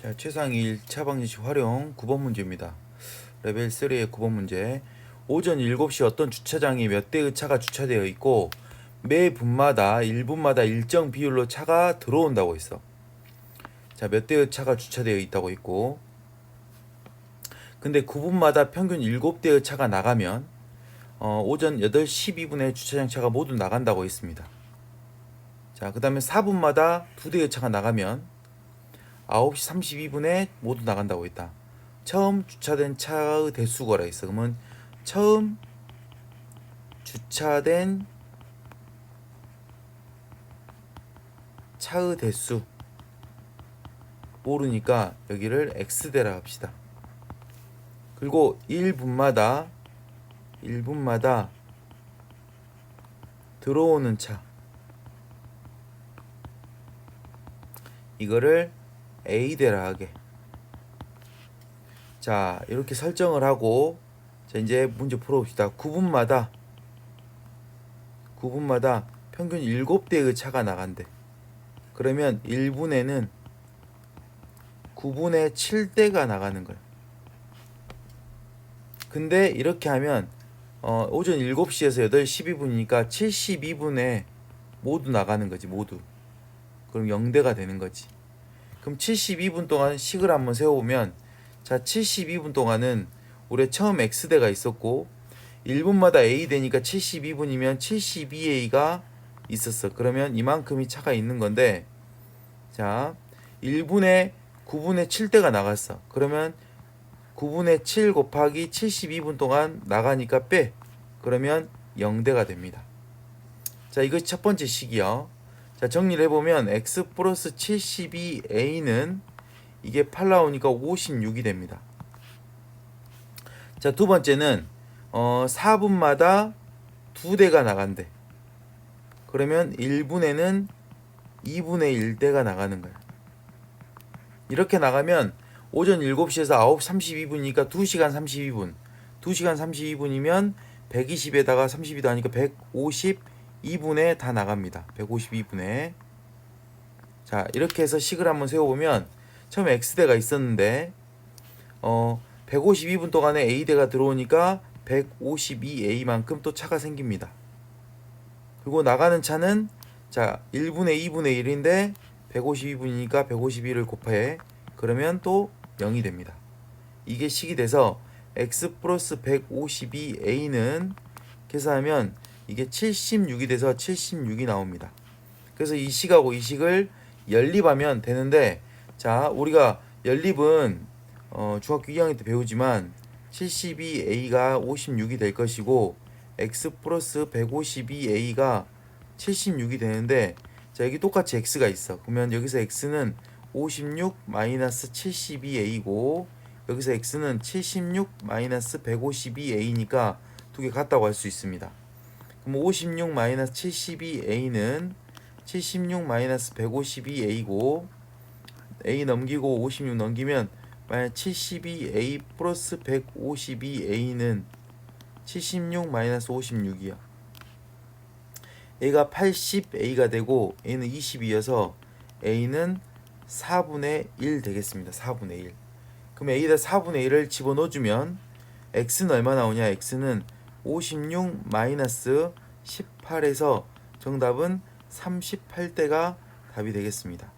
자, 최상위 1차 방정식 활용 9번 문제입니다. 레벨 3의 9번 문제. 오전 7시 어떤 주차장에 몇 대의 차가 주차되어 있고 매 분마다 1분마다 일정 비율로 차가 들어온다고 했어. 자, 몇 대의 차가 주차되어 있다고 했고 근데 9분마다 평균 7대의 차가 나가면 어, 오전 8시 12분에 주차장 차가 모두 나간다고 했습니다. 자, 그 다음에 4분마다 2대의 차가 나가면 9시 32분에 모두 나간다고 했다. 처음 주차된 차의 대수거라 했어. 그러면 처음 주차된 차의 대수 모르니까 여기를 x대라 합시다. 그리고 1분마다 1분마다 들어오는 차 이거를 A대라 하게. 자, 이렇게 설정을 하고 자, 이제 문제 풀어봅시다. 9분마다 9분마다 평균 7대의 차가 나간대. 그러면 1분에는 9분의 7대가 나가는 거야. 근데 이렇게 하면 어, 오전 7시에서 8시 12분이니까 72분에 모두 나가는 거지, 모두. 그럼 0대가 되는 거지. 그럼 72분 동안 식을 한번 세워보면 자 72분 동안은 우리 처음 x대가 있었고 1분마다 a 되니까 72분이면 72a가 있었어. 그러면 이만큼이 차가 있는 건데 자 1분에 9분의 7대가 나갔어. 그러면 9분의 7 곱하기 72분 동안 나가니까 빼. 그러면 0대가 됩니다. 자 이것이 첫 번째 식이요 자 정리를 해보면 x 플러스 72a는 이게 8 나오니까 56이 됩니다. 자 두 번째는 어 4분마다 두 대가 나간대. 그러면 1분에는 2분의 1대가 나가는 거야. 이렇게 나가면 오전 7시에서 9시 32분이니까 2시간 32분. 2시간 32분이면 120에다가 32도 하니까 150 2분에 다 나갑니다. 152분에. 자, 이렇게 해서 식을 한번 세워보면 처음 x대가 있었는데 어 152분 동안에 a대가 들어오니까 152a만큼 또 차가 생깁니다. 그리고 나가는 차는 자 1분의 2분의 1인데 152분이니까 152를 곱해 그러면 또 0이 됩니다. 이게 식이 돼서 x 플러스 152a는 계산하면 이게 76이 돼서 76이 나옵니다. 그래서 이 식하고 이 식을 연립하면 되는데 자 우리가 연립은 어, 중학교 2학년 때 배우지만 72a가 56이 될 것이고 x 플러스 152a가 76이 되는데 자 여기 똑같이 x가 있어 그러면 여기서 x는 56 마이너스 72a고 여기서 x는 76 마이너스 152a니까 두 개 같다고 할 수 있습니다. 그럼 56 마이너스 72a는 76 마이너스 152a고 a 넘기고 56 넘기면 만약 72a 플러스 152a는 76 마이너스 56이야. a가 80a가 되고 a는 20이어서 a는 4분의 1 되겠습니다. 4분의 1. 그럼 a에다 4분의 1을 집어넣어주면 x는 얼마 나오냐? x는 56 마이너스 18에서 정답은 38대가 답이 되겠습니다.